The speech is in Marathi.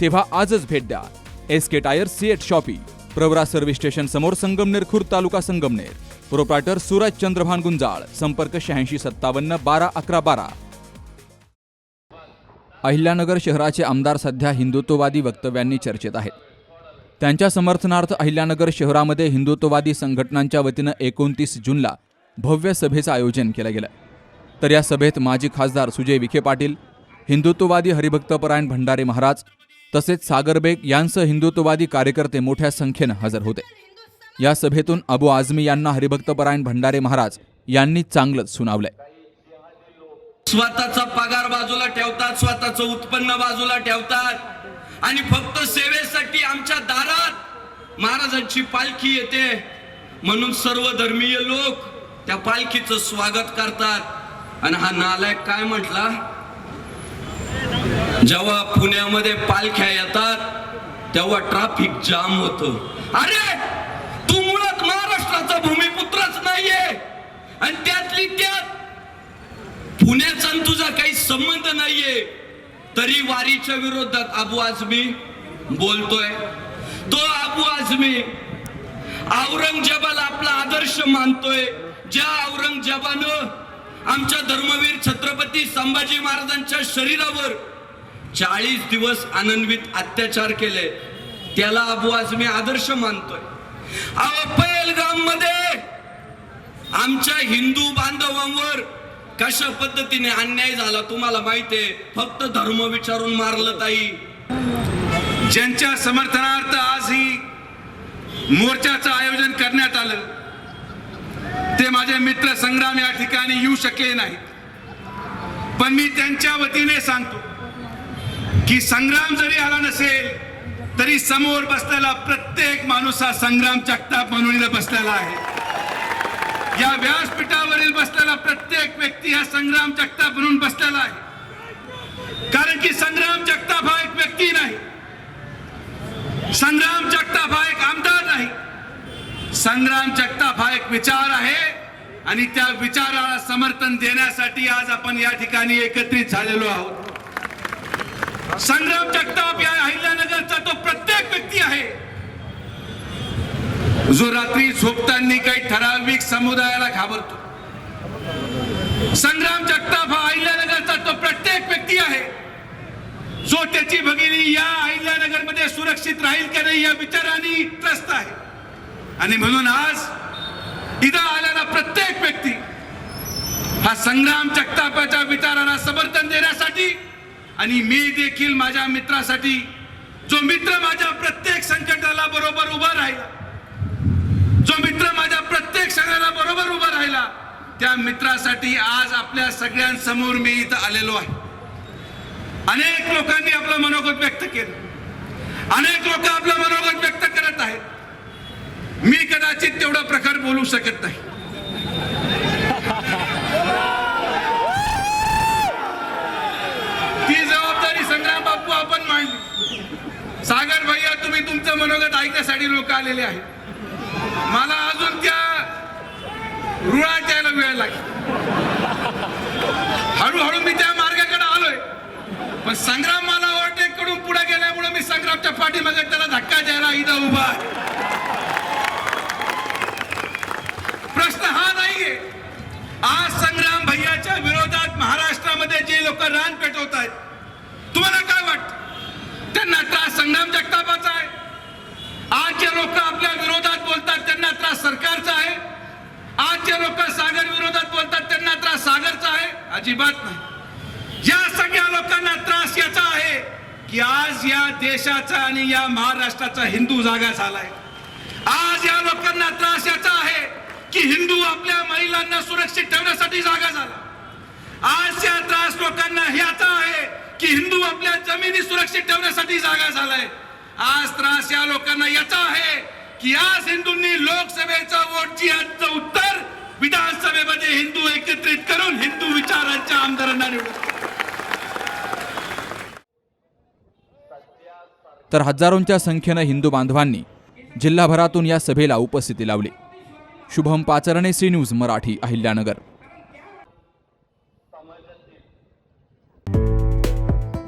तेव्हा आजच भेट द्या. S K tyre CEAT shoppe Pravara service station समोर संगमनेर खुर्द तालुका संगमनेर. प्रोप्रायटर सूरज चंद्रभान गुंजाळ संपर्क शहाऐंशी सत्तावन्न बारा अकरा बारा. अहिल्यानगर शहराचे आमदार सध्या हिंदुत्ववादी वक्तव्यांनी चर्चेत आहेत. त्यांच्या समर्थनार्थ अहिल्यानगर शहरामध्ये हिंदुत्ववादी संघटनांच्या वतीनं एकोणतीस जूनला भव्य सभेचं आयोजन केलं गेलं. तर या सभेत माजी खासदार सुजय विखे पाटील हिंदुत्ववादी हरिभक्तपरायण भंडारे महाराज तसेच सागर बेग यांसह हिंदुत्ववादी कार्यकर्ते मोठ्या संख्येनं हजर होते. या सभेतून अबू आझमी यांना हरिभक्तपरायण भंडारे महाराज यांनी चांगलंच सुनावलंय. स्वतःचा पगार बाजूला ठेवतात स्वतःचं उत्पन्न बाजूला ठेवतात आणि फक्त सेवेसाठी आमच्या दारात महाराजांची पालखी येते. म्हणून सर्व धर्मीय लोक त्या पालखीचं स्वागत करतात. आणि हा नालायक काय म्हटला? जेव्हा पुण्यामध्ये पालख्या येतात तेव्हा ट्रॅफिक जाम होत. अरे तू मुळात महाराष्ट्राचा भूमिपुत्रच नाहीये. आणि त्यातली त्यात पुण्याचा आणि तुझा काही संबंध नाहीये. तरी वारीच्या विरोधात अबू आझमी बोलतोय. तो अबू आझमी औरंगजेबाला आपला आदर्श मानतोय. ज्या औरंगजेबानं आमच्या धर्मवीर छत्रपती संभाजी महाराजांच्या शरीरावर चाळीस दिवस आनंदवित अत्याचार केले. त्याला अबू मी आदर्श मानतोय. अहो मध्ये आमच्या हिंदू बांधवांवर कशा पद्धतीने अन्याय झाला तुम्हाला माहितीये फक्त धर्म विचारून मारलं ताई. ज्यांच्या समर्थनार्थ आज ही मोर्चाचं आयोजन करण्यात आलं ते माझे मित्र संग्राम या ठिकाणी येऊ शकले नाहीत. पण मी त्यांच्या वतीने सांगतो की संग्राम जरी आला नसेल तरी समोर बसलेला प्रत्येक माणूस हा संग्राम जगताप म्हणून इथं बसलेला आहे. या व्यासपीठावरील बसलेला प्रत्येक व्यक्ती हा संग्राम जगताप म्हणून बसलेला आहे. कारण की संग्राम जगताप हा एक व्यक्ती नाही. संग्राम जगताप हा एक आमदार नाही. संग्राम जगताप हा एक विचार आहे आणि त्या विचाराला समर्थन देण्यासाठी आज आपण या ठिकाणी एकत्रित झालेलो आहोत. संग्राम जगताप या अहिल्यानगरचा तो प्रत्येक व्यक्ती आहे. जो रात्री झोपताना काही ठराविक समुदायाला घाबरतो. संग्राम जगताप हा अहिल्यानगरचा तो प्रत्येक व्यक्ती आहे. जो त्याची भगिनी या अहिल्यानगरमध्ये सुरक्षित राहील का नाही या विचाराने त्रस्त आहे. आणि म्हणून आज इथं आलेला प्रत्येक व्यक्ती हा संग्राम जगतापाच्या विचाराला समर्थ आणि मी देखील माझ्या मित्रासाठी जो मित्र माझ्या प्रत्येक संकटाला बरोबर उभा राहिला जो मित्र माझ्या प्रत्येक सणाला बरोबर उभा राहिला त्या मित्रासाठी आज आपल्या सगळ्यांसमोर मी इथं आलेलो आहे. अनेक लोकांनी आपलं मनोगत व्यक्त केलं. अनेक लोक आपलं मनोगत व्यक्त करत आहेत. मी कदाचित तेवढा प्रकार बोलू शकत नाही ती जबाबदारी संग्राम बापू आपण मांडली सागर भैया मनोगत ऐकण्यासाठी लोक आलेले आहेत. मला अजून त्या रुळात यायला वेळ लागेल. हळूहळू मी त्या मार्गाकडे आलोय. पण संग्राम मला ओव्हरटेककडून पुढे गेल्यामुळे मी संग्रामच्या पाठीमागे त्याला धक्का द्यायला इथं उभा आहे. प्रश्न हा नाहीये. आज संग्राम भैयाच्या विरोधात महाराष्ट्रामध्ये जे लोक रान पेटवत आहेत तुम्हाला काय वाटतं? त्यांना त्रास संग्रामच्या जे लोक आपल्या विरोधात बोलतात त्यांना त्रास सरकारचा आहे. आज जे लोक सागर विरोधात बोलतात त्यांना त्रास सागरचा आहे. अजिबात नाही. या सगळ्या लोकांना त्रास याचा आहे की आज या देशाचा आणि या महाराष्ट्राचा हिंदू जागा झालाय. आज या लोकांना त्रास याचा आहे की हिंदू आपल्या महिलांना सुरक्षित ठेवण्यासाठी जागा झाला. आज या त्रास लोकांना ह्याचा आहे की हिंदू आपल्या जमिनी सुरक्षित ठेवण्यासाठी जागा झालाय. आज त्रास या लोकांना याचा आहे की आज हिंदूंनी लोकसभेचा वोट जिहादचं उत्तर विधानसभेमध्ये हिंदू एकत्रित करून हिंदू विचारांच्या आमदारांना निवडून तर हजारोंच्या संख्येनं हिंदू बांधवांनी जिल्हाभरातून या सभेला उपस्थिती लावली. Shubham Pacharne C news Marathi Ahilyanagar.